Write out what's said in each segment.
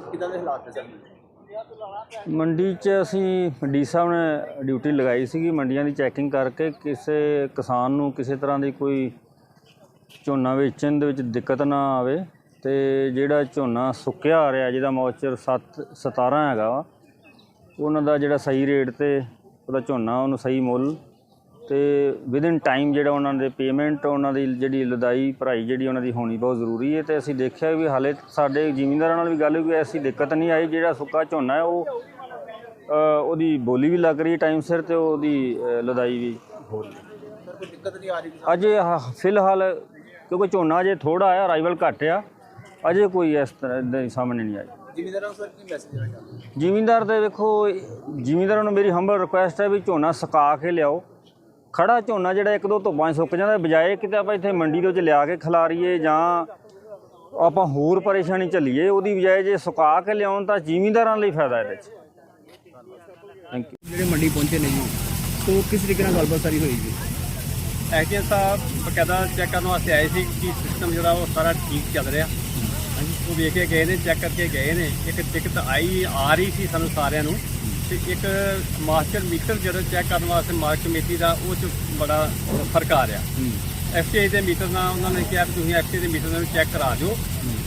ਕਿਦਾਂ ਦੇ ਹਾਲਾਤ ਨੇ? ਸਰ ਮੰਡੀ 'ਚ ਅਸੀਂ ਡੀ ਸਾਹਿਬ ਨੇ ਡਿਊਟੀ ਲਗਾਈ ਸੀਗੀ, ਮੰਡੀਆਂ ਦੀ ਚੈਕਿੰਗ ਕਰਕੇ ਕਿਸੇ ਕਿਸਾਨ ਨੂੰ ਕਿਸੇ ਤਰ੍ਹਾਂ ਦੀ ਕੋਈ ਝੋਨਾ ਵੇਚਣ ਦੇ ਵਿੱਚ ਦਿੱਕਤ ਨਾ ਆਵੇ ਤੇ ਜਿਹੜਾ ਝੋਨਾ ਸੁੱਕਿਆ ਆ ਰਿਹਾ, ਜਿਹਦਾ ਮੌਚਰ 7 17 ਹੈਗਾ ਵਾ, ਉਹਨਾਂ ਦਾ ਜਿਹੜਾ ਸਹੀ ਰੇਟ ਤੇ ਉਹਦਾ ਝੋਨਾ, ਉਹਨੂੰ ਸਹੀ ਮੁੱਲ ਤੇ ਵਿਦਿਨ ਟਾਈਮ ਜਿਹੜਾ ਉਹਨਾਂ ਦੇ ਪੇਮੈਂਟ ਉਹਨਾਂ ਦੀ ਜਿਹੜੀ ਲਦਾਈ ਭਰਾਈ ਜਿਹੜੀ ਉਹਨਾਂ ਦੀ ਹੋਣੀ ਬਹੁਤ ਜ਼ਰੂਰੀ ਹੈ ਤੇ ਅਸੀਂ ਦੇਖਿਆ ਵੀ ਹਾਲੇ ਸਾਡੇ ਜ਼ਿਮੀਂਦਾਰਾਂ ਨਾਲ ਵੀ ਗੱਲ ਹੋਈ ਕੋਈ ਐਸੀ ਦਿੱਕਤ ਨਹੀਂ ਆਈ ਜਿਹੜਾ ਸੁੱਕਾ ਝੋਨਾ ਹੈ ਉਹ ਉਹਦੀ ਬੋਲੀ ਵੀ ਲੱਗ ਰਹੀ ਹੈ ਟਾਈਮ ਸਿਰ ਤੇ ਉਹਦੀ ਲਦਾਈ ਵੀ ਹੋ ਰਹੀ ਕੋਈ ਦਿੱਕਤ ਨਹੀਂ ਆ ਰਹੀ ਅਜੇ ਫਿਲਹਾਲ ਕਿਉਂਕਿ ਝੋਨਾ ਅਜੇ ਥੋੜਾ ਆ ਅਰਾਈਵਲ ਘੱਟ ਆ ਅਜੇ ਕੋਈ ਇਸ ਤਰ੍ਹਾਂ ਦੇ ਸਾਹਮਣੇ ਨਹੀਂ ਆਈ। ਜ਼ਿਮੀਂਦਾਰਾਂ ਨੂੰ ਸਰ ਕੀ ਮੈਸੇਜ ਦੇਣਾ? ਜ਼ਿਮੀਂਦਾਰ ਦੇ ਵੇਖੋ ਜ਼ਿਮੀਂਦਾਰਾਂ ਨੂੰ ਮੇਰੀ ਹੰਬਲ ਰਿਕੁਐਸਟ ਹੈ ਵੀ ਝੋਨਾ ਸੁਕਾ ਕੇ ਲਿਆਓ। ਖੜਾ ਝੋਨਾ ਜਿਹੜਾ ਇੱਕ ਦੋ ਧੁੱਪਾਂ 'ਚ ਸੁੱਕ ਜਾਂਦਾ ਬਜਾਏ ਕਿਤੇ ਆਪਾਂ ਇੱਥੇ ਮੰਡੀ ਦੇ ਵਿੱਚ ਲਿਆ ਕੇ ਖਿਲਾਰੀਏ ਜਾਂ ਆਪਾਂ ਹੋਰ ਪਰੇਸ਼ਾਨੀ ਝੱਲੀਏ ਉਹਦੀ ਬਜਾਏ ਜੇ ਸੁਕਾ ਕੇ ਲਿਆਉਣ ਤਾਂ ਜ਼ਿਮੀਂਦਾਰਾਂ ਲਈ ਫਾਇਦਾ ਇਹਦੇ 'ਚ। ਥੈਂਕ ਯੂ ਜਿਹੜੇ ਮੰਡੀ ਪਹੁੰਚੇ ਨੇ ਜੀ ਤੋਂ ਕਿਸ ਤਰੀਕੇ ਨਾਲ ਗੱਲਬਾਤ ਸਾਰੀ ਹੋਈ ਜੀ? ਐਕਚੁਅਲ ਸਾਹਿਬ ਬਕਾਇਦਾ ਚੈੱਕ ਕਰਨ ਵਾਸਤੇ ਆਏ ਸੀ ਕਿ ਸਿਸਟਮ ਜਿਹੜਾ ਉਹ ਸਾਰਾ ਠੀਕ ਚੱਲ ਰਿਹਾ। ਹਾਂਜੀ ਉਹ ਵੇਖ ਕੇ ਗਏ ਨੇ ਚੈੱਕ ਕਰਕੇ ਗਏ ਨੇ। ਇੱਕ ਦਿੱਕਤ ਆਈ ਆ ਰਹੀ ਸੀ ਸਾਨੂੰ ਸਾਰਿਆਂ ਨੂੰ। ਤੇ ਇੱਕ ਮਾਸਟਰ ਮੀਟਰ ਜਿਹੜਾ ਚੈੱਕ ਕਰਨ ਵਾਸਤੇ ਮਾਰਕ ਕਮੇਟੀ ਦਾ ਉਹ ਚ ਬੜਾ ਫ਼ਰਕ ਆ ਰਿਹਾ। ਐਫਸੀਆਈ ਦੇ ਮੀਟਰ ਨਾਲ ਉਹਨਾਂ ਨੇ ਕਿਹਾ ਵੀ ਤੁਸੀਂ ਐਫਸੀਆਈ ਦੇ ਮੀਟਰ ਨਾਲ ਚੈੱਕ ਕਰਾ ਦਿਓ।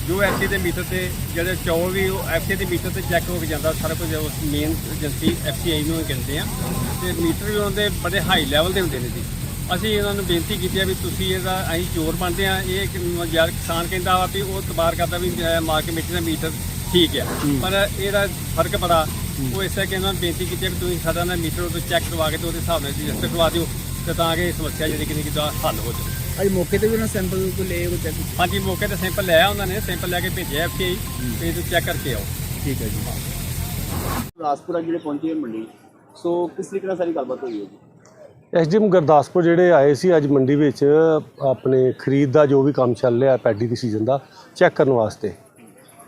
ਜੋ ਐਫਸੀਆਈ ਦੇ ਮੀਟਰ ਤੇ ਜਿਹੜੇ ਚੌਲ ਵੀ ਉਹ ਐਫਸੀਆਈ ਦੇ ਮੀਟਰ ਤੇ ਚੈੱਕ ਹੋ ਕੇ ਜਾਂਦਾ ਸਾਰਾ ਕੁਝ ਉਸ ਮੇਨ ਏਜੰਸੀ ਐਫਸੀਆਈ ਨੂੰ ਕਹਿੰਦੇ ਆ। ਤੇ ਮੀਟਰ ਵੀ ਉਹਦੇ ਬੜੇ ਹਾਈ ਲੈਵਲ ਦੇ ਹੁੰਦੇ ਨੇ ਜੀ। ਅਸੀਂ ਇਹਨਾਂ ਨੂੰ ਬੇਨਤੀ ਕੀਤੀ ਹੈ ਵੀ ਤੁਸੀਂ ਇਹਦਾ ਅਸੀਂ ਚੋਰ ਬਣਦੇ ਆ ਇਹ ਯਾਰ ਕਿਸਾਨ ਕਹਿੰਦਾ ਵਾ ਵੀ ਉਹ ਤਬਾਰ ਕਰਦਾ ਵੀ ਮਾਰਕ ਕਮੇਟੀ ਦਾ ਮੀਟਰ ਠੀਕ ਹੈ। ਪਰ ਇਹਦਾ ਫ਼ਰਕ ਬੜਾ ਉਹ ਇਸ ਕਰਕੇ ਇਹਨਾਂ ਨੂੰ ਬੇਨਤੀ ਕੀਤੀ ਹੈ ਵੀ ਤੁਸੀਂ ਸਾਡਾ ਨਾ ਮੀਟਰ ਉਹ ਚੈੱਕ ਕਰਵਾ ਕੇ ਤੇ ਉਹਦੇ ਹਿਸਾਬ ਨਾਲ ਰਜਿਸਟਰ ਕਰਵਾ ਦਿਓ ਤੇ ਤਾਂ ਕਿ ਇਹ ਸਮੱਸਿਆ ਜਿਹੜੀ ਕਿੰਨੀ ਕਿਦਾ ਹੱਲ ਹੋ ਜਾਵੇ। ਅੱਜ ਮੌਕੇ ਤੇ ਵੀ ਉਹਨਾਂ ਸੈਂਪਲ ਕੋ ਲਏ ਕੋ ਚੈੱਕ ਹਾਂਜੀ ਮੌਕੇ ਤੇ ਸੈਂਪਲ ਲਿਆ ਉਹਨਾਂ ਨੇ ਸੈਂਪਲ ਲੈ ਕੇ ਭੇਜਿਆ ਐਫਸੀਆਈ ਤੇ ਇਹ ਚੈੱਕ ਕਰਕੇ ਆਓ। ਠੀਕ ਹੈ ਜੀ। ਰਾਜਪੁਰਾ ਜਿਹੜੇ ਪਹੁੰਚੇ ਮੰਡੀ ਸੋ ਕਿਸ ਤਰੀਕੇ ਨਾਲ ਸਾਰੀ ਗੱਲਬਾਤ ਹੋਈ ਹੈ ਜੀ? ਐਸਡੀਐਮ ਗੁਰਦਾਸਪੁਰ ਜਿਹੜੇ ਆਏ ਸੀ ਅੱਜ ਮੰਡੀ ਵਿੱਚ ਆਪਣੇ ਖਰੀਦ ਦਾ ਜੋ ਵੀ ਕੰਮ ਚੱਲ ਰਿਹਾ ਪੈਡੀ ਦੀ ਸੀਜ਼ਨ ਦਾ ਚੈੱਕ ਕਰਨ ਵਾਸਤੇ।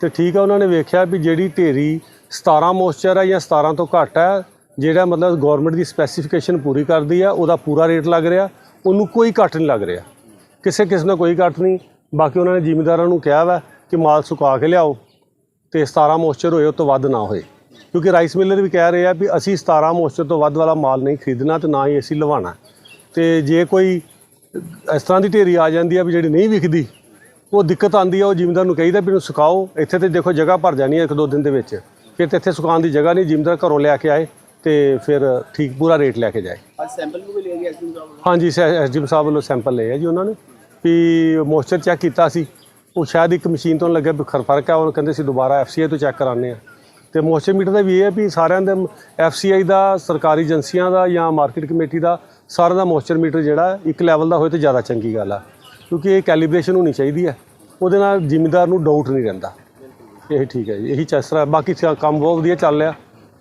ਤੇ ਠੀਕ ਆ, ਉਹਨਾਂ ਨੇ ਵੇਖਿਆ ਵੀ ਜਿਹੜੀ ਢੇਰੀ 17 ਮੋਇਸਚਰ ਹੈ ਜਾਂ 17 ਤੋਂ ਘੱਟ ਹੈ ਜਿਹੜਾ ਮਤਲਬ ਗਵਰਨਮੈਂਟ ਦੀ ਸਪੈਸੀਫਿਕੇਸ਼ਨ ਪੂਰੀ ਕਰਦੀ ਆ, ਉਹਦਾ ਪੂਰਾ ਰੇਟ ਲੱਗ ਰਿਹਾ, ਉਹਨੂੰ ਕੋਈ ਘੱਟ ਨਹੀਂ ਲੱਗ ਰਿਹਾ। ਕਿਸੇ ਕਿਸ ਨਾਲ ਕੋਈ ਘੱਟ ਨਹੀਂ, ਬਾਕੀ ਉਹਨਾਂ ਨੇ ਜ਼ਿਮੀਂਦਾਰਾਂ ਨੂੰ ਕਿਹਾ ਵਾ ਕਿ ਮਾਲ ਸੁਕਾ ਕੇ ਲਿਆਓ ਤੇ 17 ਮੋਇਸਚਰ ਹੋਏ, ਉਹ ਤੋਂ ਵੱਧ ਨਾ ਹੋਏ। ਕਿਉਂਕਿ ਰਾਈਸ ਮਿਲਰ ਵੀ ਕਹਿ ਰਹੇ ਆ ਵੀ ਅਸੀਂ 17 ਮੋਇਸਚਰ ਤੋਂ ਵੱਧ ਵਾਲਾ ਮਾਲ ਨਹੀਂ ਖਰੀਦਣਾ ਤੇ ਨਾ ਹੀ ਅਸੀਂ ਲਵਾਉਣਾ। ਤੇ ਜੇ ਕੋਈ ਇਸ ਤਰ੍ਹਾਂ ਦੀ ਢੇਰੀ ਆ ਜਾਂਦੀ ਆ ਵੀ ਜਿਹੜੀ ਨਹੀਂ ਵਿਕਦੀ ਉਹ ਦਿੱਕਤ ਆਂਦੀ ਆ ਉਹ ਜ਼ਿਮੀਂਦਾਰ ਨੂੰ ਕਹੀਦਾ ਵੀ ਇਹਨੂੰ ਸੁਕਾਓ ਇੱਥੇ ਤੇ ਦੇਖੋ ਜਗ੍ਹਾ ਭਰ ਜਾਣੀ ਹੈ ਇੱਕ ਦੋ ਦਿਨ ਦੇ ਵਿੱਚ। ਫਿਰ ਤੇ ਇੱਥੇ ਸੁਕਾਉਣ ਦੀ ਜਗ੍ਹਾ ਨਹੀਂ ਜ਼ਿਮੀਂਦਾਰ ਘਰੋਂ ਲਿਆ ਕੇ ਆਏ ਤੇ ਫਿਰ ਠੀਕ ਪੂਰਾ ਰੇਟ ਲੈ ਕੇ ਜਾਏ। ਅੱਜ ਸੈਂਪਲ ਵੀ ਲਿਆ ਗਿਆ ਐਸਡੀ ਸਾਹਿਬ ਹਾਂਜੀ ਐਸਡੀਐਮ ਸਾਹਿਬ ਵੱਲੋਂ ਸੈਂਪਲ ਲਏ ਆ ਜੀ ਉਹਨਾਂ ਨੇ। ਵੀ ਮੋਇਸਚਰ ਚੈੱਕ ਕੀਤਾ ਸੀ ਉਹ ਸ਼ਾਇਦ ਇੱਕ ਮਸ਼ੀਨ ਤੋਂ ਲੱਗਿਆ ਵੀ ਫ਼ਰਕ ਹੈ ਉਹ ਕਹਿੰਦੇ ਸੀ ਦੁਬਾਰਾ ਐਫਸੀਆਈ ਤੋਂ ਚੈੱਕ ਕਰਾਉਂਦੇ ਆ। ਤੇ ਮੋਇਸਚਰ ਮੀਟਰ ਦਾ ਵੀ ਇਹ ਹੈ ਵੀ ਸਾਰਿਆਂ ਦੇ ਐਫਸੀਆਈ ਦਾ ਸਰਕਾਰੀ ਏਜੰਸੀਆਂ ਦਾ ਜਾਂ ਮਾਰਕੀਟ ਕਮੇਟੀ ਦਾ ਸਾਰਿਆਂ ਦਾ ਮੋਇਸਚਰ ਮੀਟਰ ਜਿਹੜਾ ਇੱਕ ਲੈਵਲ ਦਾ ਹੋਏ ਤੇ ਜ਼ਿਆਦਾ ਚੰਗੀ ਗੱਲ ਆ। ਕਿਉਂਕਿ ਇਹ ਕੈਲੀਬ੍ਰੇਸ਼ਨ ਹੋਣੀ ਚਾਹੀਦੀ ਹੈ। ਉਹਦੇ ਨਾਲ ਜ਼ਿਮੀਂਦਾਰ ਨੂੰ ਡਾਊਟ ਨਹੀਂ ਰਹਿੰਦਾ। ਇਹ ਠੀਕ ਹੈ ਜੀ ਇਹੀ ਚਸਰਾ ਬਾਕੀ ਸ- ਕੰਮ ਬਹੁਤ ਵਧੀਆ ਚੱਲ ਰਿਹਾ।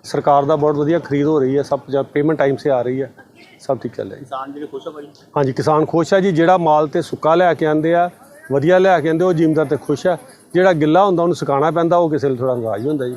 ਸਰਕਾਰ ਦਾ ਬਹੁਤ ਵਧੀਆ ਖਰੀਦ ਹੋ ਰਹੀ ਹੈ। ਸਭ ਪੇਮੈਂਟ ਟਾਈਮ ਸੇ ਆ ਰਹੀ ਹੈ। ਸਭ ਠੀਕ ਚੱਲ ਰਿਹਾ ਜੀ। ਕਿਸਾਨ ਜਿਹੜੇ ਖੁਸ਼ ਹੋ ਭਾਈ ਹਾਂਜੀ ਕਿਸਾਨ ਖੁਸ਼ ਹੈ ਜੀ। ਜਿਹੜਾ ਮਾਲ ਤੇ ਸੁੱਕਾ ਲੈ ਕੇ ਆਂਦੇ ਆ ਵਧੀਆ ਲੈ ਕੇ ਆਂਦੇ ਉਹ ਜ਼ਿਮੀਂਦਾਰ ਤੇ ਖੁਸ਼ ਹੈ ਜਿਹੜਾ ਗਿੱਲਾ ਹੁੰਦਾ ਉਹਨੂੰ ਸੁਕਾਉਣਾ ਪੈਂਦਾ ਉਹ ਕਿਸੇ ਲਈ ਥੋੜਾ ਨਾਰਾਜ਼ ਹੁੰਦਾ ਜੀ।